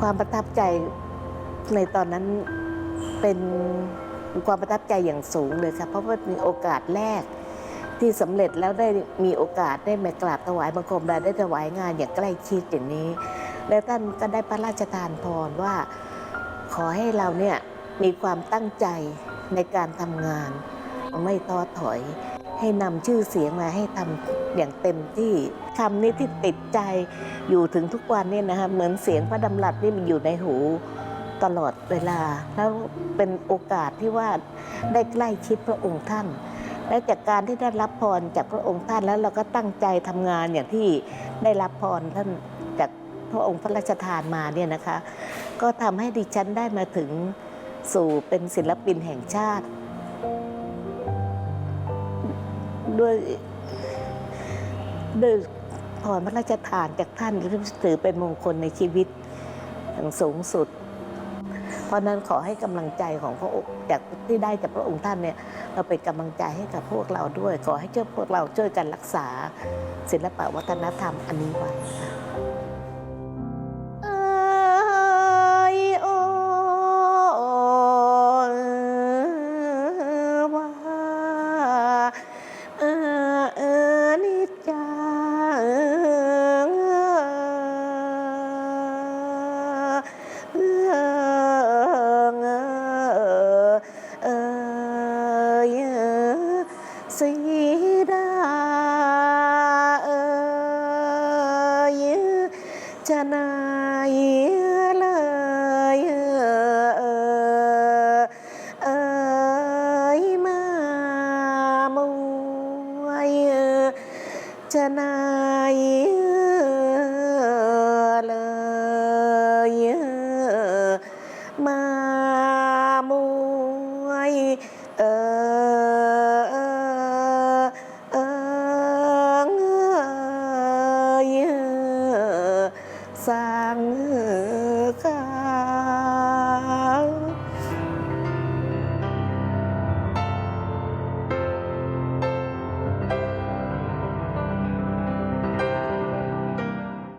ความประทับใจในตอนนั้นเป็นความประทับใจอย่างสูงเลยค่ะเพราะว่ามีโอกาสแรกที่สำเร็จแล้วได้มีโอกาสได้มากราบถวายบังคมและได้ถวายงานอย่างใกล้ชิดอย่างนี้ แล้วท่านก็ได้พระราชทานพรว่าขอให้เราเนี่ยมีความตั้งใจในการทำงาน ไม่ท้อถอย ให้นำชื่อเสียงมาให้ทำ อย่างเต็มที่คำนี้ที่ติดใจอยู่ถึงทุกวันเนี่ยนะคะเหมือนเสียงพระดำรัสนี่มันอยู่ในหูตลอดเวลา แล้วเป็นโอกาสที่ว่าได้ใกล้ชิดพระองค์ท่าน และจากการที่ได้รับพรจากพระองค์ท่านแล้วเราก็ตั้งใจทำงานอย่างที่ได้รับพรท่านจากพระองค์พระราชทานมาเนี่ยนะคะ ก็ทำให้ดิฉันได้มาถึงสู่เป็นศิลปินแห่งชาติ ด้วย ด้วยพรพระราชทานจากท่านถือเป็นมงคลในชีวิตอย่างสูงสุด เพราะนั้นขอให้กำลังใจของพระองค์จากที่ได้จากพระองค์ท่านเนี่ยเราเป็นกำลังใจให้กับพวกเราด้วย ขอให้เจ้าพวกเราช่วยกันรักษาศิลปะวัฒนธรรมอันนี้ไว้ สีดาเออจะนายเลยเออเอยมามวยจะนายเลยมามวยเออ สั่งค่ะ